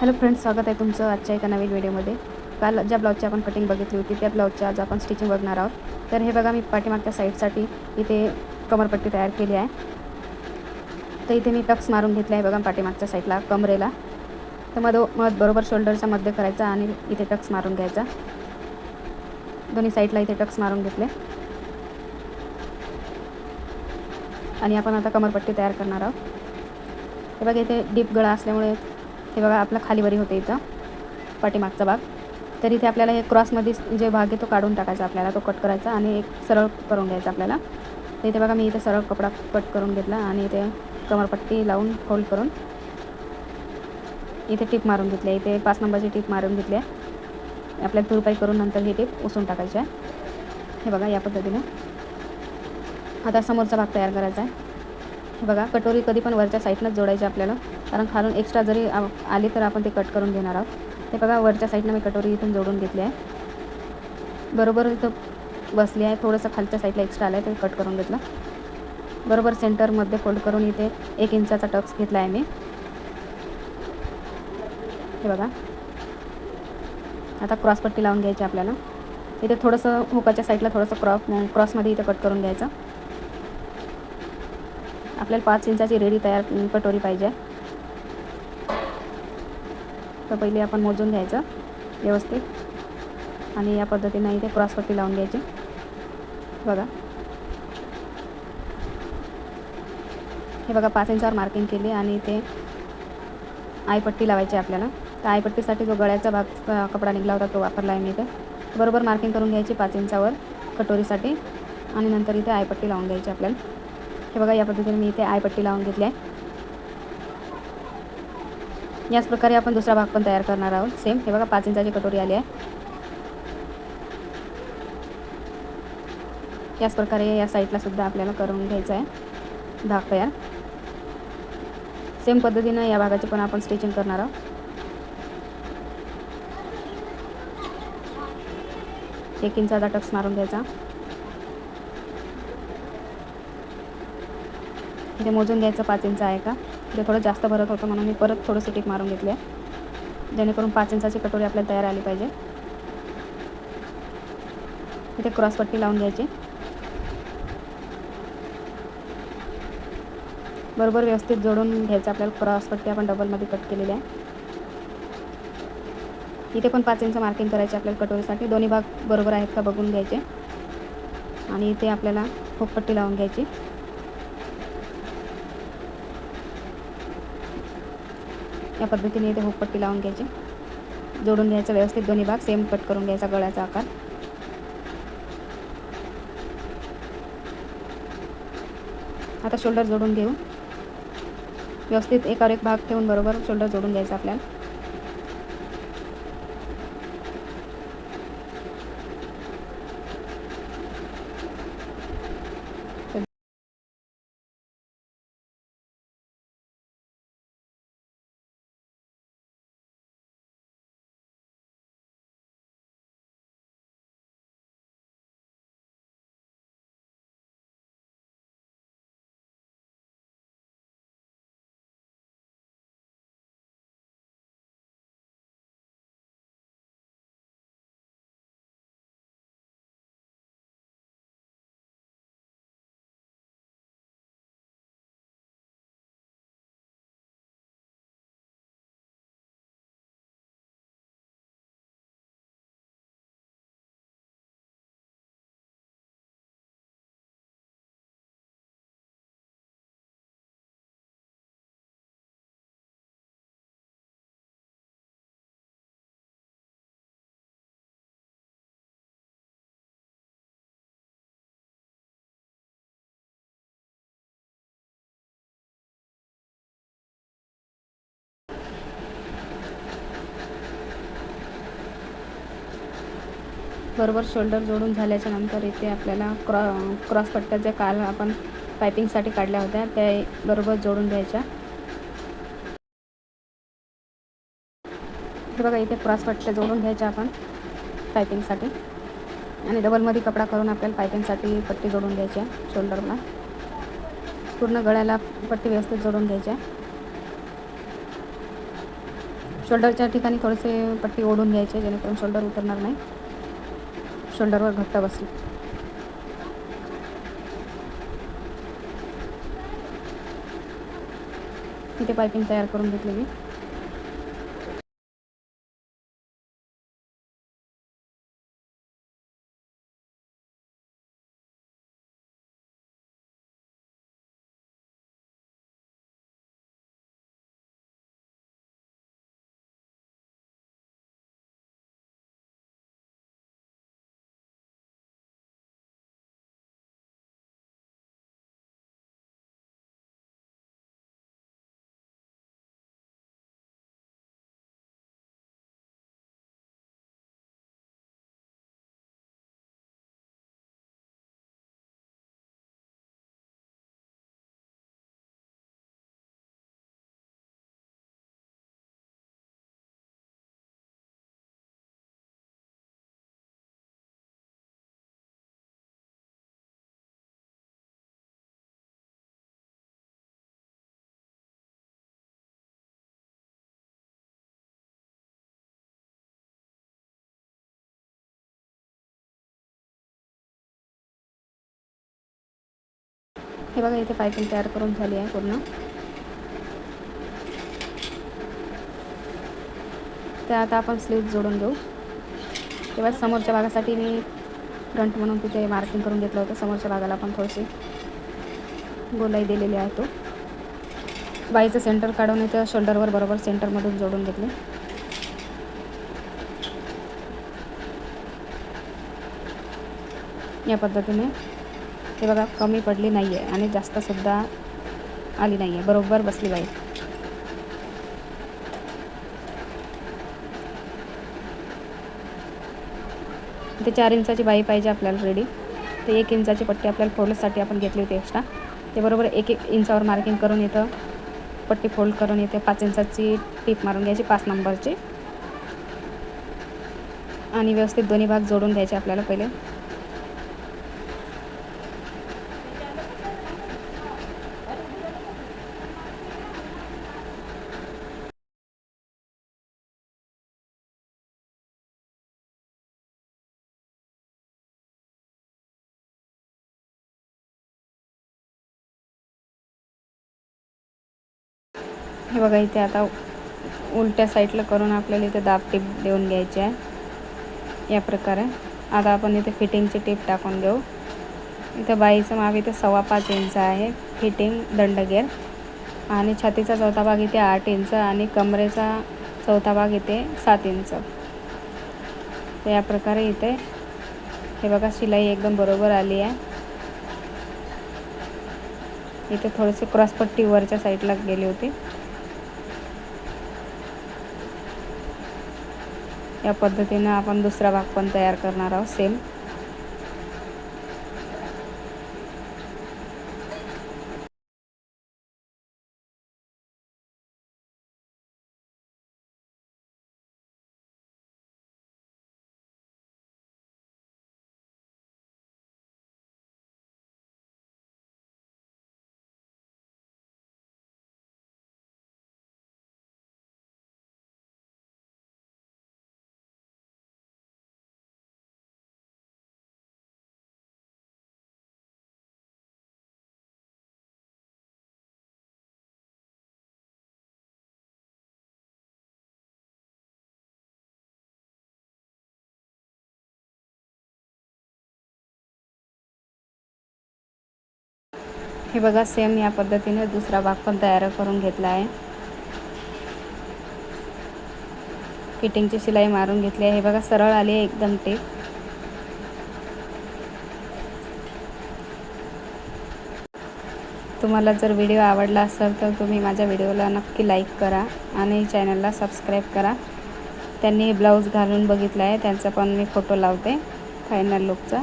Hello friends स्वागत आहे तुमचं आजच्या एका नवीन व्हिडिओमध्ये. काल ज्या ब्लाऊजची आपण कटिंग बघितली होती त्या ब्लाऊजची आज आपण स्टिचिंग बघणार आहोत. तर हे बघा मी पाठीमागच्या साईडसाठी इथे कमरपट्टी तयार केली आहे. तर इथे मी टक्स मारून घेतले आहे बघा पाठीमागच्या साईडला कमरेला. तर मध मध बरोबर शोल्डरच्या मध्ये करायचा आणि इथे टक्स मारून घ्यायचा. दोन्ही साईडला इथे टक्स मारून घेतले. आणि आपण आता कमरपट्टी तयार करणार आहोत. हे बघा इथे डीप गळा असल्यामुळे हे बघा आपला खालीवरी होते इथं पाठीमागचा भाग. तर इथे आपल्याला हे क्रॉसमध्ये जे भाग आहे तो काढून टाकायचा आपल्याला तो कट करायचा आणि एक सरळ करून घ्यायचा आपल्याला. तर इथे बघा मी इथे सरळ कपडा कट करून घेतला आणि इथे कमरपट्टी लावून फोल्ड करून इथे टीप मारून घेतली. आहे इथे पाच नंबरची टीप मारून घेतली आहे. आपल्याला तुरपाई करून नंतर ही टीप उसून टाकायची आहे. हे बघा या पद्धतीने. आता समोरचा भाग तयार करायचा आहे. बघा कटोरी कधी पण वरच्या साईडनंच जोडायची आपल्याला. कारण खालून एक्स्ट्रा जरी आ- आली तर आपण ते कट करून घेणार आहोत. ते बघा वरच्या साईडनं मी कटोरी इथून जोडून घेतली आहे. बरोबर इथं बसली आहे. थोडंसं खालच्या साईडला एक्स्ट्रा आलं आहे ते कट करून घेतलं. बरोबर सेंटरमध्ये फोल्ड करून इथे एक इंचाचा टक्स घेतला आहे मी. हे बघा. आता क्रॉसपट्टी लावून घ्यायची आपल्याला. इथे थोडंसं हुकाच्या साईडला थोडंसं क्रॉप क्रॉसमध्ये इथे कट करून घ्यायचं. आपल्याला पाच इंचाची रेडी तयार कटोरी पाहिजे. तर पहिले आपण मोजून घ्यायचं व्यवस्थित. आणि या पद्धतीनं इथे क्रॉसपट्टी लावून घ्यायची. बघा. हे बघा पाच इंचावर मार्किंग केली आणि इथे आयपट्टी लावायची आपल्याला. तर आयपट्टीसाठी जो गळ्याचा भाग कपडा निघला होता तो वापरला आहे मी इथे. बरोबर मार्किंग करून घ्यायची पाच इंचावर कटोरीसाठी. आणि नंतर इथे आयपट्टी लावून घ्यायची आपल्याला. हे बघा या पद्धतीने मी इथे आयपट्टी लावून घेतली आहे. याच प्रकारे आपण दुसरा भाग पण तयार करणार आहोत. सेम हे बघा पाच इंचाची कटोरी आली आहे. याच प्रकारे या साईडला सुद्धा आपल्याला करून घ्यायचं आहे. भाग तयार. सेम पद्धतीनं या भागाची पण आपण स्टिचिंग करणार आहोत. एक इंचाचा टक्स मारून घ्यायचा. इथे मोजून घ्यायचं पाच इंच आहे का? इथे थोडं जास्त भरत होतं म्हणून मी परत थोडंसं टीक मारून घेतले जेणेकरून पाच इंचाची कटोरी आपल्याला तयार आली पाहिजे. इथे क्रॉसपट्टी लावून घ्यायची. बरोबर व्यवस्थित जोडून घ्यायचं आपल्याला. क्रॉसपट्टी आपण डबलमध्ये कट केलेली आहे. इथे पण पाच इंच मार्किंग करायचे आपल्याला कटोरीसाठी. दोन्ही भाग बरोबर आहेत का बघून घ्यायचे. आणि इथे आपल्याला हुकपट्टी लावून घ्यायची. या पद्धतीने इथे हुकपट्टी लावून घ्यायची. जोडून घ्यायचं व्यवस्थित दोन्ही भाग सेम कट करून घ्यायचा गळ्याचा आकार. आता शोल्डर जोडून घेऊ. व्यवस्थित एकावर एक भाग ठेवून बरोबर शोल्डर जोडून घ्यायचा आपल्याला. बरोबर शोल्डर जोडून झाल्याच्यानंतर इथे आपल्याला क्रॉ क्रॉसपट्ट्या ज्या काल आपण पायपिंगसाठी काढल्या होत्या त्या बरोबर जोडून द्यायच्या. हे बघा इथे क्रॉसपट्ट्या जोडून घ्यायच्या आपण पायपिंगसाठी आणि डबलमध्ये कपडा करून आपल्याला पायपिंगसाठी पट्टी जोडून द्यायची आहे शोल्डरला. पूर्ण गळ्याला पट्टी व्यवस्थित जोडून घ्यायची आहे. शोल्डरच्या ठिकाणी थोडेसे पट्टी ओढून घ्यायचे जेणेकरून शोल्डर उतरणार नाही. शोल्डरवर घट्ट बसली. तिथे पायपिंग तयार करून घेतली मी हे बघा इथे पायपिंग तयार करून झाली आहे पूर्ण. ते आता आपण स्लीव जोडून घेऊ. तेव्हा समोरच्या भागासाठी मी फ्रंट म्हणून तिथे मार्किंग करून घेतलं होतं. समोरच्या भागाला पण थोडीशी गोलाई दिलेली आहे तो. बाईचं सेंटर काढून इथं शोल्डरवर बरोबर सेंटरमधून जोडून घेतले. या पद्धतीने. हे बघा कमी पडली नाही आहे आणि जास्तसुद्धा आली नाही आहे बरोबर बसली बाई. ते चार इंचाची बाई पाहिजे आपल्याला रेडी ते एक इंचाची पट्टी आपल्याला फोल्डसाठी आपण घेतली होती एक्स्ट्रा ते बरोबर एक एक इंचावर मार्किंग करून येतं. पट्टी फोल्ड करून येते. पाच इंचाची टीप मारून घ्यायची पाच नंबरची आणि व्यवस्थित दोन्ही भाग जोडून घ्यायचे आपल्याला पहिले. हे बघा इथे आता उलट्या साईडला करून आपल्याला इथे दाब टीप देऊन घ्यायची आहे. या प्रकारे. आता आपण इथे फिटिंगची टीप टाकून घेऊ. इथं बाईचं माप इथे सव्वा पाच इंच आहे. फिटिंग दंडगेर आणि छातीचा चौथा भाग इथे आठ इंच आणि कमरेचा चौथा भाग इथे सात इंच. तर या प्रकारे इथे हे बघा शिलाई एकदम बरोबर आली आहे. इथे थोडेसे क्रॉसपट्टी वरच्या साईडला गेली होती. या पद्धतीनं आपण दुसरा भाग पण तयार करणार आहोत सेम हे बघा सेम या पद्धतीने दुसरा भाग पण तयार करून घेतला आहे. फिटिंगची शिलाई मारून घेतली आहे. हे बघा सरळ आली आहे एकदम टेप तुम्हाला जर व्हिडिओ आवडला असेल तर तुम्ही माझ्या व्हिडिओला नक्की लाईक करा आणि चॅनलला सबस्क्राईब करा. त्यांनी ब्लाऊज घालून बघितला आहे. त्यांचा पण मी फोटो लावते फायनल लुकचा